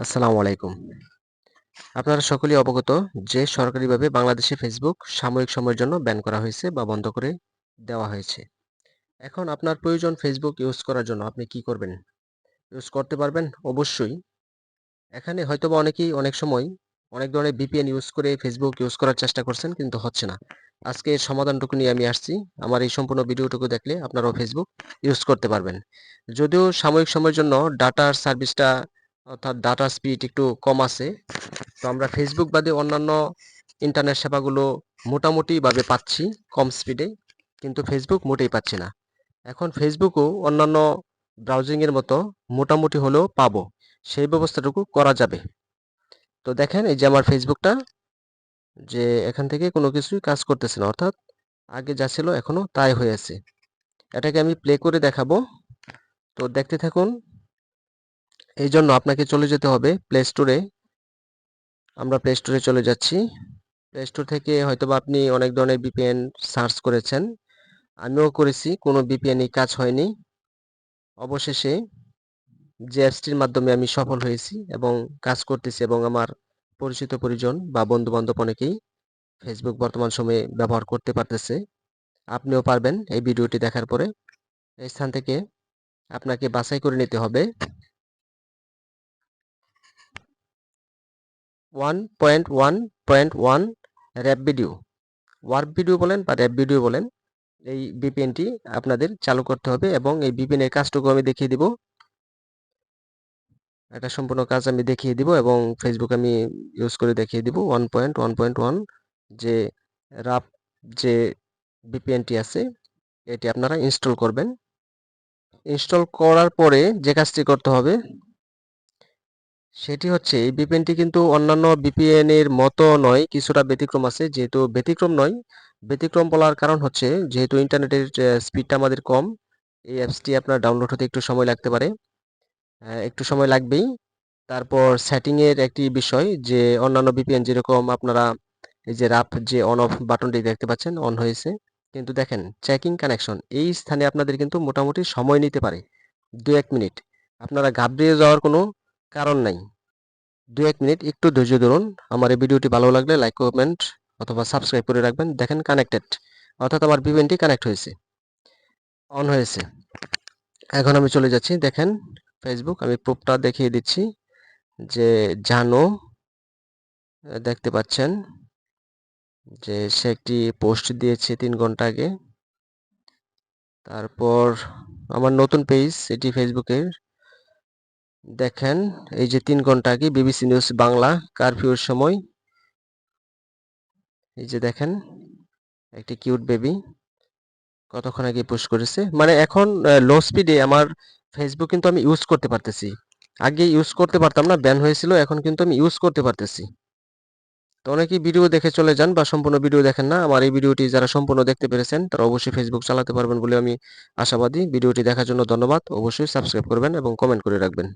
আসসালামু আলাইকুম। আপনারা সকলেই অবগত যে সরকারিভাবে বাংলাদেশে ফেসবুক সাময়িক সময়ের জন্য ব্যান করা হয়েছে বা বন্ধ করে দেওয়া হয়েছে। এখন আপনার প্রয়োজন ফেসবুক ইউজ করার জন্য আপনি কি করবেন? ইউজ করতে পারবেন অবশ্যই। এখানে হয়তোবা অনেকেই অনেক সময় অনেক ধরনের ভিপিএন ইউজ করে ফেসবুক ইউজ করার চেষ্টা করছেন কিন্তু হচ্ছে না। আজকে এর সমাধানটুকু নিয়ে আমি আসছি। আমার এই সম্পূর্ণ ভিডিওটুকু দেখলে আপনারাও ফেসবুক ইউজ করতে পারবেন। যদিও সাময়িক সময়ের জন্য ডাটার সার্ভিসটা অর্থাৎ ডাটা স্পিড একটু কম আছে। তো আমরা ফেসবুক বাদে অন্যান্য ইন্টারনেট সেবাগুলো মোটামুটিভাবে পাচ্ছি কম স্পিডে কিন্তু ফেসবুক মোটেই পাচ্ছি না। এখন ফেসবুকও অন্যান্য ব্রাউজিংয়ের মতো মোটামুটি হলেও পাবো। সেই ব্যবস্থাটুকু করা যাবে। তো দেখেন এই যে আমার ফেসবুকটা যে এখান থেকে কোনো কিছুই কাজ করতেছে না, অর্থাৎ আগে যা ছিল এখনও তাই হয়ে আছে। এটাকে আমি প্লে করে দেখাবো। তো দেখতে থাকুন এই জন্য আপনাকে চলে যেতে হবে প্লে স্টোরে আমরা প্লে স্টোরে চলে যাচ্ছি। প্লে স্টোর থেকে হয়তোবা আপনি অনেক ধরনের বিপিএন সার্চ করেছেন। আমিও করেছি, কোনো বিপিএনই কাজ হয়নি। অবশেষে যে অ্যাপসটির মাধ্যমে আমি সফল হয়েছি এবং কাজ করতেছি এবং আমার পরিচিত পরিজন বা বন্ধু বান্ধব অনেকেই ফেসবুক বর্তমান সময়ে ব্যবহার করতে পারতেছে, আপনিও পারবেন এই ভিডিওটি দেখার পরে। এই স্থান থেকে আপনাকে বাছাই করে নিতে হবে। One point one point one wrap video warp video বলেন বা র্যাপ ভিডিও বলেন, এই বিপিএনটি আপনাদের চালু করতে হবে এবং এই বিপিএনের কাজটুকু আমি দেখিয়ে দিব। এটা সম্পূর্ণ কাজ আমি দেখিয়ে দিব এবং ফেসবুক আমি ইউজ করে দেখিয়ে দিব। One point one point one যে রাপ যে বিপিএনটি আছে, এটি আপনারা ইনস্টল করবেন। ইনস্টল করার পরে যে কাজটি করতে হবে সেটি হচ্ছে, এই ভিপিএনটি কিন্তু অন্যান্য ভিপিএন এর মতো নয়, কিছুটা ব্যতিক্রম আছে, যেহেতু ব্যতিক্রম নয়। ব্যতিক্রম বলার কারণ হচ্ছে, যেহেতু ইন্টারনেটের স্পিডটা আমাদের কম, এই অ্যাপসটি আপনার ডাউনলোড হতে একটু সময় লাগতে পারে। একটু সময় লাগবেই। তারপর সেটিংয়ের একটি বিষয়, যে অন্যান্য ভিপিএন যেরকম আপনারা, এই যে রাপ যে অন অফ বাটনটি দেখতে পাচ্ছেন, অন হয়েছে। কিন্তু দেখেন, চেকিং কানেকশন, এই স্থানে আপনাদের কিন্তু মোটামুটি সময় নিতে পারে দু এক মিনিট। আপনারা ঘাবড়িয়ে যাওয়ার কোনো কারণ নাই। দু এক মিনিট একটু ধৈর্য ধরুন। আমার এই ভিডিওটি ভালো লাগলে লাইক কমেন্ট অথবা সাবস্ক্রাইব করে রাখবেন। দেখেন কানেক্টেড অর্থাৎ আমার ভিভেনটি কানেক্ট হয়েছে অন হয়েছে। এখন আমি চলে যাচ্ছি। দেখেন ফেসবুক আমি প্রুফটা দেখিয়ে দিচ্ছি যে জানো, দেখতে পাচ্ছেন যে সে একটি পোস্ট দিয়েছে তিন ঘণ্টা আগে। তারপর আমার নতুন পেজ এটি ফেসবুকের দেখেন, এই যে তিন ঘণ্টা আগে বিবিসি নিউজ বাংলা কারফিউর সময়। এই যে দেখেন, একটি কিউট বেবি কতক্ষণ আগে পোস্ট করেছে। মানে এখন লো স্পিডে আমার ফেসবুক কিন্তু আমি ইউজ করতে পারতেছি। আগে ইউজ করতে পারতাম না ব্যান হয়েছিল, এখন কিন্তু আমি ইউজ করতে পারতেছি। তো অনেকেই ভিডিও দেখে চলে যান বা সম্পূর্ণ ভিডিও দেখেন না। আমার এই ভিডিওটি যারা সম্পূর্ণ দেখতে পেরেছেন, তারা অবশ্যই ফেসবুক চালাতে পারবেন বলে আমি আশাবাদী। ভিডিওটি দেখার জন্য ধন্যবাদ। অবশ্যই সাবস্ক্রাইব করবেন এবং কমেন্ট করে রাখবেন।